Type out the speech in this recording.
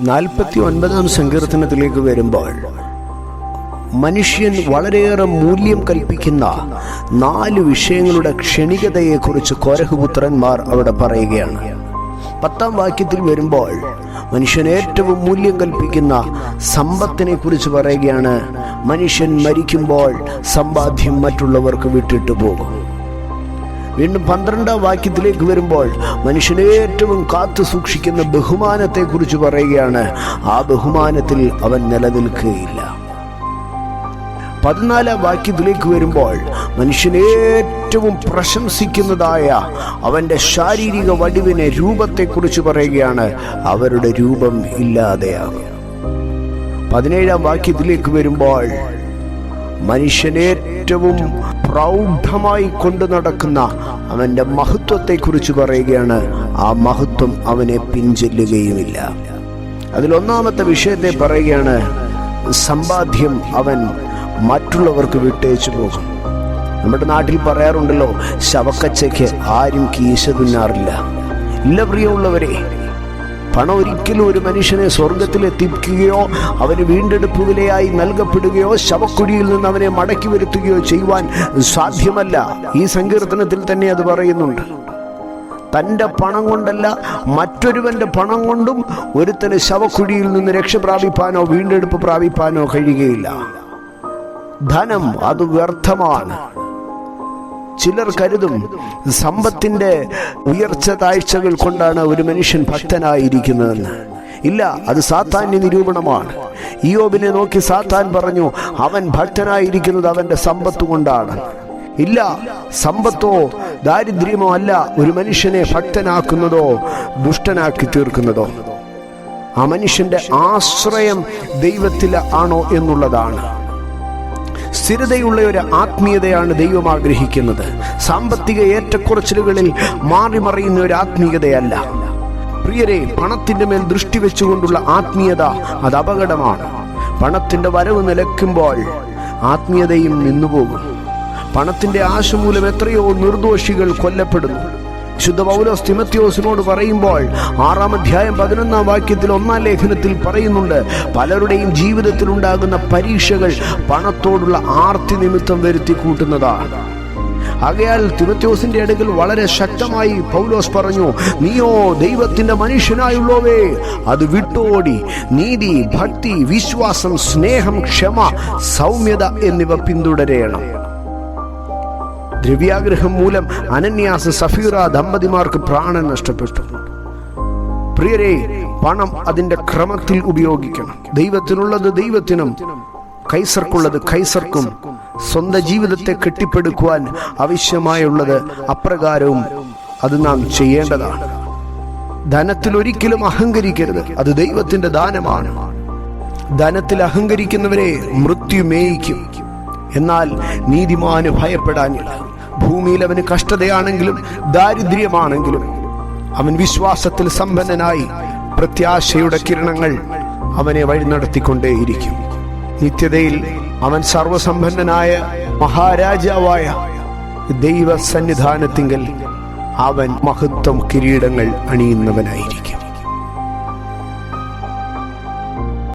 നാൽപ്പത്തി ഒൻപതാം സങ്കീർത്തനത്തിലേക്ക് വരുമ്പോൾ മനുഷ്യൻ വളരെയേറെ മൂല്യം കൽപ്പിക്കുന്ന നാല് വിഷയങ്ങളുടെ ക്ഷണികതയെക്കുറിച്ച് കോരഹപുത്രന്മാർ അവിടെ പറയുകയാണ്. പത്താം വാക്യത്തിൽ വരുമ്പോൾ മനുഷ്യൻ ഏറ്റവും മൂല്യം കൽപ്പിക്കുന്ന സമ്പത്തിനെ കുറിച്ച് പറയുകയാണ്. മനുഷ്യൻ മരിക്കുമ്പോൾ സമ്പാദ്യം മറ്റുള്ളവർക്ക് വിട്ടിട്ടു പോകും. വീണ്ടും പന്ത്രണ്ടാം വാക്യത്തിലേക്ക് വരുമ്പോൾ മനുഷ്യനെ ഏറ്റവും കാത്തു സൂക്ഷിക്കുന്ന ബഹുമാനത്തെ കുറിച്ച് പറയുകയാണ്. ആ ബഹുമാനത്തിൽ അവൻ നിലനിൽക്കുകയില്ല. പതിനാലാം വാക്യത്തിലേക്ക് വരുമ്പോൾ മനുഷ്യനേറ്റവും പ്രശംസിക്കുന്നതായ അവന്റെ ശാരീരിക വടിവിനെ രൂപത്തെക്കുറിച്ച് പറയുകയാണ്. അവരുടെ രൂപം ഇല്ലാതെയാകും. പതിനേഴാം വാക്യത്തിലേക്ക് വരുമ്പോൾ മനുഷ്യൻ ഏറ്റവും പ്രൗഢമായി കൊണ്ടു നടക്കുന്ന അവന്റെ മഹത്വത്തെക്കുറിച്ച് പറയുകയാണ്. ആ മഹത്വം അവനെ പിൻചെല്ലുകയുമില്ല. അതിലൊന്നാമത്തെ വിഷയത്തെ പറയുകയാണ് സമ്പാദ്യം അവൻ മറ്റുള്ളവർക്ക് വിട്ടേച്ചു പോകും. നമ്മുടെ നാട്ടിൽ പറയാറുണ്ടല്ലോ ശവക്കച്ചയ്ക്ക് ആരും കീശ തുന്നാറില്ല. ഇല്ല പ്രിയമുള്ളവരെ പണം ഒരിക്കലും ഒരു മനുഷ്യനെ സ്വർഗത്തിലെത്തിക്കുകയോ അവന് വീണ്ടെടുപ്പ് വിലയായി നൽകപ്പെടുകയോ ശവക്കുഴിയിൽ നിന്ന് അവനെ മടക്കി വരുത്തുകയോ ചെയ്യുവാൻ സാധ്യമല്ല. ഈ സങ്കീർത്തനത്തിൽ തന്നെ അത് പറയുന്നുണ്ട്. തന്റെ പണം കൊണ്ടല്ല മറ്റൊരുവന്റെ പണം കൊണ്ടും ഒരുത്തന് ശവക്കുഴിയിൽ നിന്ന് രക്ഷ പ്രാപിപ്പാനോ വീണ്ടെടുപ്പ് പ്രാപിപ്പാനോ കഴിയുകയില്ല. ധനം അത് വ്യർത്ഥമാണ്. ചിലർ കരുതും സമ്പത്തിന്റെ ഉയർച്ച താഴ്ചകൾ കൊണ്ടാണ് ഒരു മനുഷ്യൻ ഭക്തനായിരിക്കുന്നതെന്ന്. ഇല്ല അത് സാത്താന്റെ നിരൂപണമാണ്. ഇയോബിനെ നോക്കി സാത്താൻ പറഞ്ഞു അവൻ ഭക്തനായിരിക്കുന്നത് അവന്റെ സമ്പത്ത് കൊണ്ടാണ്. ഇല്ല സമ്പത്തോ ദാരിദ്ര്യമോ അല്ല ഒരു മനുഷ്യനെ ഭക്തനാക്കുന്നതോ ദുഷ്ടനാക്കി തീർക്കുന്നതോ. ആ മനുഷ്യന്റെ ആശ്രയം ദൈവത്തിൽ ആണോ എന്നുള്ളതാണ്. സ്ഥിരതയുള്ള ഒരു ആത്മീയതയാണ് ദൈവം ആഗ്രഹിക്കുന്നത്. സാമ്പത്തിക ഏറ്റക്കുറച്ചിലുകളിൽ മാറി മറിയുന്ന ഒരു ആത്മീയതയല്ല. പ്രിയരെ പണത്തിന്റെ മേൽ ദൃഷ്ടി വെച്ചുകൊണ്ടുള്ള ആത്മീയത അത് അപകടമാണ്. പണത്തിന്റെ വരവ് നിലയ്ക്കുമ്പോൾ ആത്മീയതയും നിന്നുപോകും. പണത്തിന്റെ ആശമൂലം എത്രയോ നിർദോഷികൾ കൊല്ലപ്പെടുന്നു. ശുദ്ധ പൗലോസ് തിമത്യോസിനോട് പറയുമ്പോൾ ആറാം അധ്യായം പതിനൊന്നാം വാക്യത്തിൽ ഒന്നാം ലേഖനത്തിൽ പറയുന്നുണ്ട് പലരുടെയും ജീവിതത്തിൽ ഉണ്ടാകുന്ന പരീക്ഷകൾ പണത്തോടുള്ള ആർത്തി നിമിത്തം വരുത്തി കൂട്ടുന്നതാണ് ആകയാൽ തിമത്യോസിന്റെ അടുക്കൽ വളരെ ശക്തമായി പൗലോസ് പറഞ്ഞു നീയോ ദൈവത്തിന്റെ മനുഷ്യനായുള്ളവേ അത് വിട്ടോടി. നീതി ഭക്തി വിശ്വാസം സ്നേഹം ക്ഷമ സൗമ്യത എന്നിവ പിന്തുടരേണം. ദ്രവ്യാഗ്രഹം മൂലം അനന്യാസ് സഫീറ ദമ്പതിമാർക്ക് പ്രാണൻ നഷ്ടപ്പെട്ടു. പ്രിയരെ പണം അതിന്റെ ക്രമത്തിൽ ഉപയോഗിക്കണം. ദൈവത്തിനുള്ളത് ദൈവത്തിനും കൈസർക്കുള്ളത് കൈസർക്കും. സ്വന്തം ജീവിതത്തെ കെട്ടിപ്പടുക്കുവാൻ ആവശ്യമായുള്ളത് അപ്രകാരവും അത് നാം ചെയ്യേണ്ടതാണ്. ധനത്തിൽ ഒരിക്കലും അഹങ്കരിക്കരുത്. അത് ദൈവത്തിന്റെ ദാനമാണ്. ധനത്തിൽ അഹങ്കരിക്കുന്നവരെ മൃത്യു മേയിക്കും എന്നാൽ നീതിമാന് ഭയപ്പെടാനില്ല. ഭൂമിയിൽ അവന് കഷ്ടതയാണെങ്കിലും ദാരിദ്ര്യമാണെങ്കിലും അവൻ വിശ്വാസത്തിൽ സമ്പന്നനായി പ്രത്യാശയുടെ കിരണങ്ങൾ അവനെ വഴി നടത്തിക്കൊണ്ടേയിരിക്കും. നിത്യതയിൽ അവൻ സർവസമ്പന്നനായ മഹാരാജാവായ ദൈവ അവൻ മഹത്വം കിരീടങ്ങൾ അണിയുന്നവനായിരിക്കും.